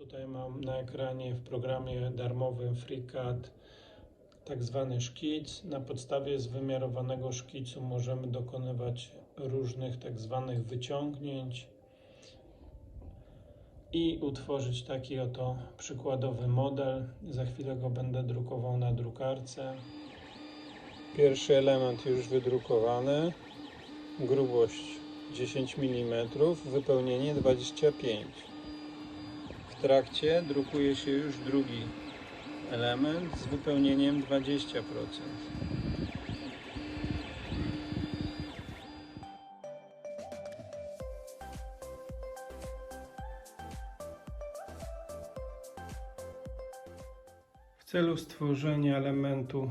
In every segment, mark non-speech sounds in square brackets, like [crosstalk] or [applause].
Tutaj mam na ekranie w programie darmowym FreeCAD tak zwany szkic. Na podstawie zwymiarowanego szkicu możemy dokonywać różnych tak zwanych wyciągnięć i utworzyć taki oto przykładowy model. Za chwilę go będę drukował na drukarce. Pierwszy element już wydrukowany. Grubość 10 mm, wypełnienie 25 w trakcie drukuje się już drugi element z wypełnieniem 20%. W celu stworzenia elementu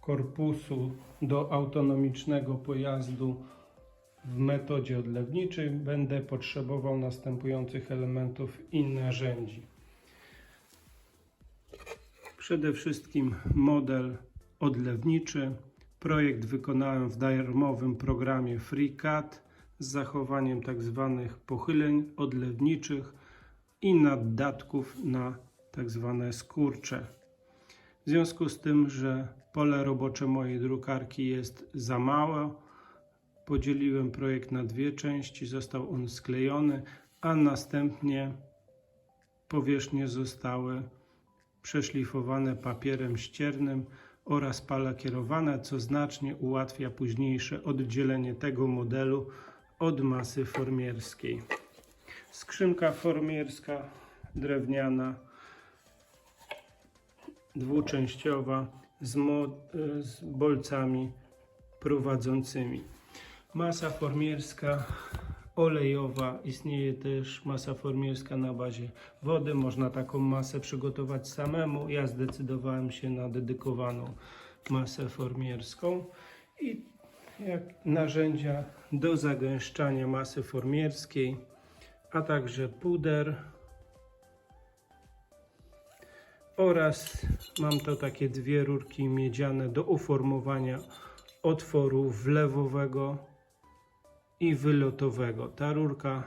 korpusu do autonomicznego pojazdu w metodzie odlewniczej będę potrzebował następujących elementów i narzędzi. Przede wszystkim model odlewniczy. Projekt wykonałem w darmowym programie FreeCAD z zachowaniem tzw. pochyleń odlewniczych i naddatków na tzw. skurcze. W związku z tym, że pole robocze mojej drukarki jest za małe, podzieliłem projekt na dwie części, został on sklejony, a następnie powierzchnie zostały przeszlifowane papierem ściernym oraz palakierowane, co znacznie ułatwia późniejsze oddzielenie tego modelu od masy formierskiej. Skrzynka formierska drewniana, dwuczęściowa z, z bolcami prowadzącymi. Masa formierska olejowa, istnieje też masa formierska na bazie wody. Można taką masę przygotować samemu. Ja zdecydowałem się na dedykowaną masę formierską i jak narzędzia do zagęszczania masy formierskiej, a także puder oraz mam to takie dwie rurki miedziane do uformowania otworu wlewowego i wylotowego. Ta rurka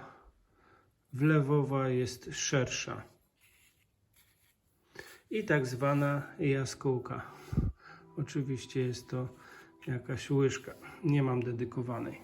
wlewowa jest szersza. I tak zwana jaskółka. Oczywiście jest to jakaś łyżka. Nie mam dedykowanej.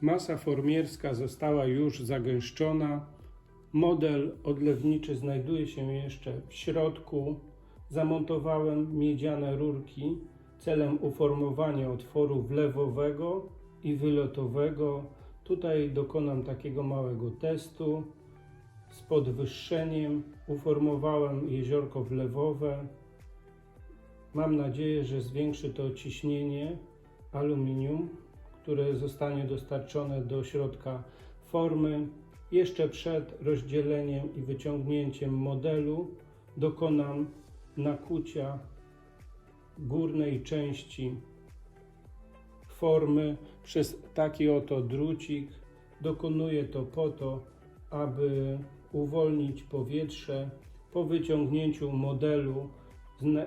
Masa formierska została już zagęszczona. Model odlewniczy znajduje się jeszcze w środku. Zamontowałem miedziane rurki celem uformowania otworu wlewowego i wylotowego. Tutaj dokonam takiego małego testu. Z podwyższeniem uformowałem jeziorko wlewowe. Mam nadzieję, że zwiększy to ciśnienie aluminium które zostanie dostarczone do środka formy. Jeszcze przed rozdzieleniem i wyciągnięciem modelu dokonam nakucia górnej części formy przez taki oto drucik. Dokonuję to po to, aby uwolnić powietrze. Po wyciągnięciu modelu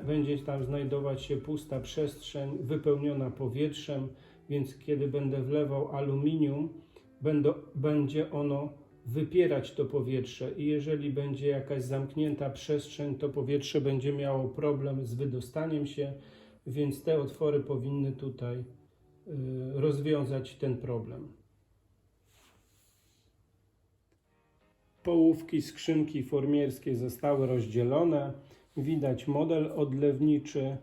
będzie tam znajdować się pusta przestrzeń wypełniona powietrzem, więc kiedy będę wlewał aluminium, będzie ono wypierać to powietrze i jeżeli będzie jakaś zamknięta przestrzeń, to powietrze będzie miało problem z wydostaniem się, więc te otwory powinny tutaj y, rozwiązać ten problem. Połówki skrzynki formierskie zostały rozdzielone. Widać model odlewniczy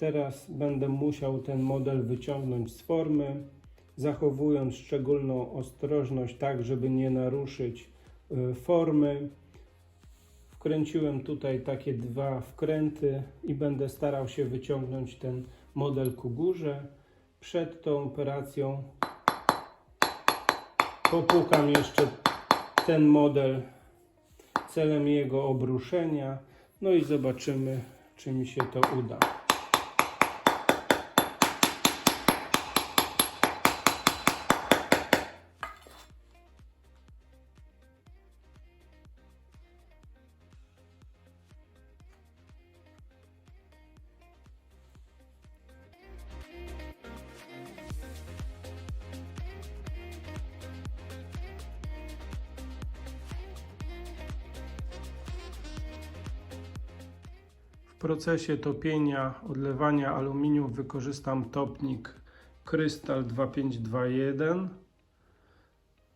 Teraz będę musiał ten model wyciągnąć z formy, zachowując szczególną ostrożność, tak żeby nie naruszyć y, formy. Wkręciłem tutaj takie dwa wkręty i będę starał się wyciągnąć ten model ku górze. Przed tą operacją popukam jeszcze ten model celem jego obruszenia. No i zobaczymy, czy mi się to uda. W procesie topienia, odlewania aluminium wykorzystam topnik Krystal 2521.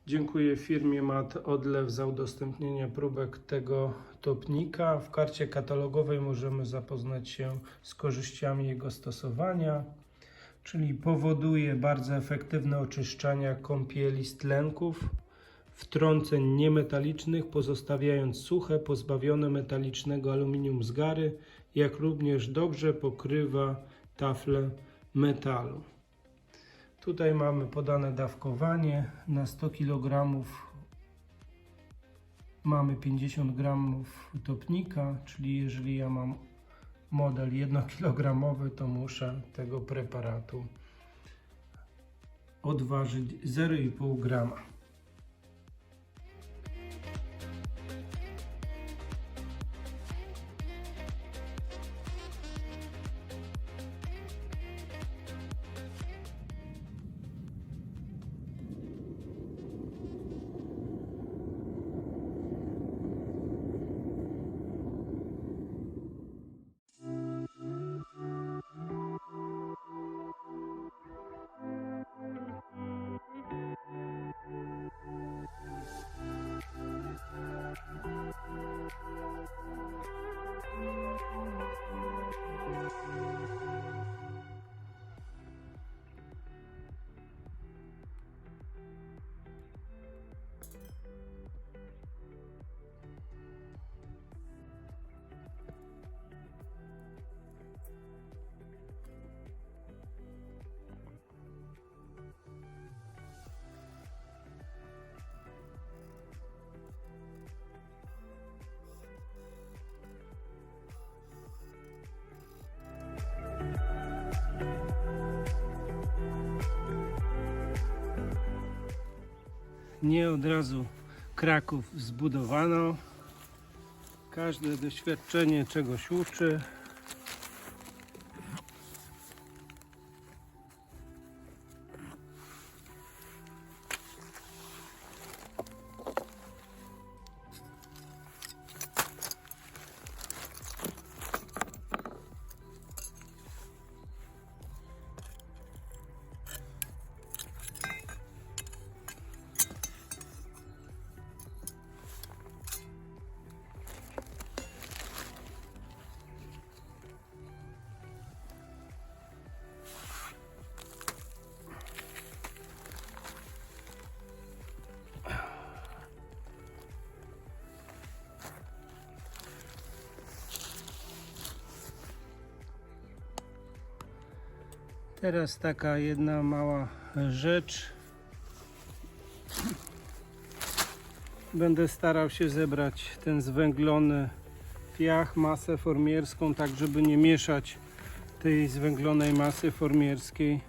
Dziękuję firmie Mat Odlew za udostępnienie próbek tego topnika. W karcie katalogowej możemy zapoznać się z korzyściami jego stosowania, czyli powoduje bardzo efektywne oczyszczania kąpieli z tlenków, wtrąceń niemetalicznych, pozostawiając suche, pozbawione metalicznego aluminium zgary, jak również dobrze pokrywa taflę metalu. Tutaj mamy podane dawkowanie na 100 kg mamy 50 g topnika, czyli jeżeli ja mam model 1 kg, to muszę tego preparatu odważyć 0,5 grama. Nie od razu Kraków zbudowano. Każde doświadczenie czegoś uczy. Teraz taka jedna mała rzecz. Będę starał się zebrać ten zwęglony piach, masę formierską, tak żeby nie mieszać tej zwęglonej masy formierskiej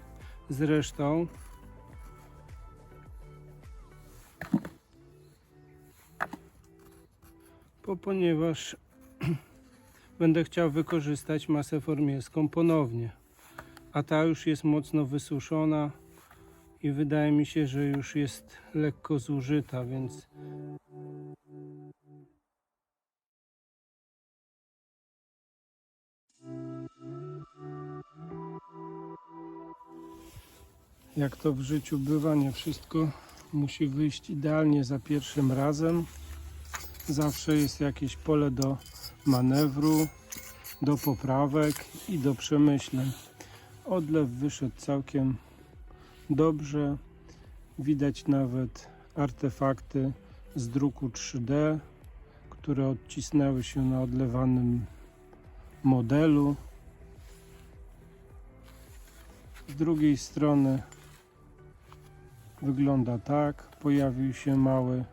z resztą. Bo ponieważ [clears throat] będę chciał wykorzystać masę formierską ponownie a ta już jest mocno wysuszona i wydaje mi się, że już jest lekko zużyta, więc jak to w życiu bywa, nie wszystko musi wyjść idealnie za pierwszym razem. Zawsze jest jakieś pole do manewru, do poprawek i do przemyśleń. Odlew wyszedł całkiem dobrze. Widać nawet artefakty z druku 3D, które odcisnęły się na odlewanym modelu. Z drugiej strony wygląda tak. Pojawił się mały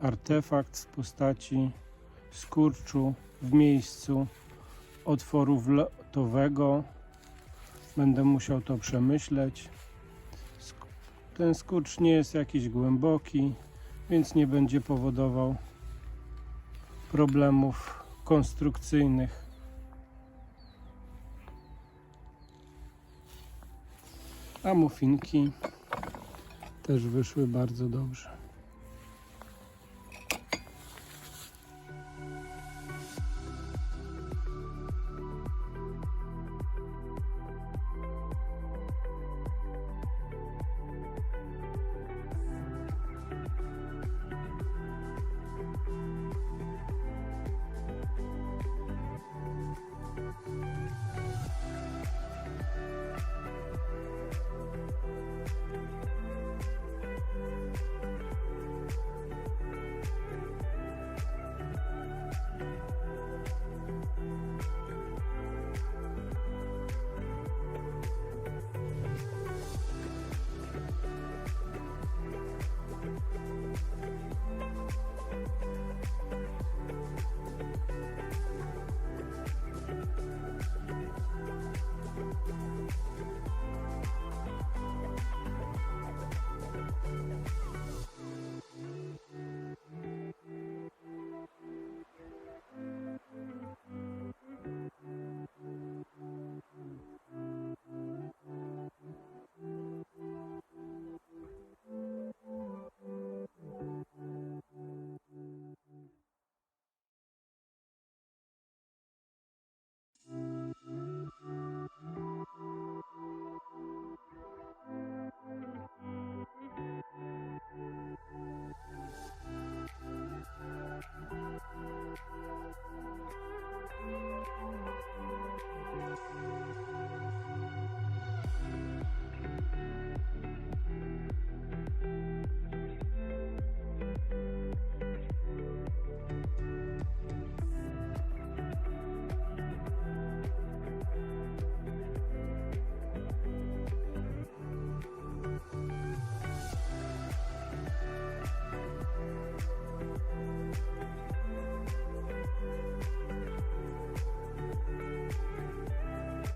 artefakt w postaci skurczu w miejscu otworu wlotowego. Będę musiał to przemyśleć. Ten skurcz nie jest jakiś głęboki, więc nie będzie powodował problemów konstrukcyjnych. A muffinki też wyszły bardzo dobrze.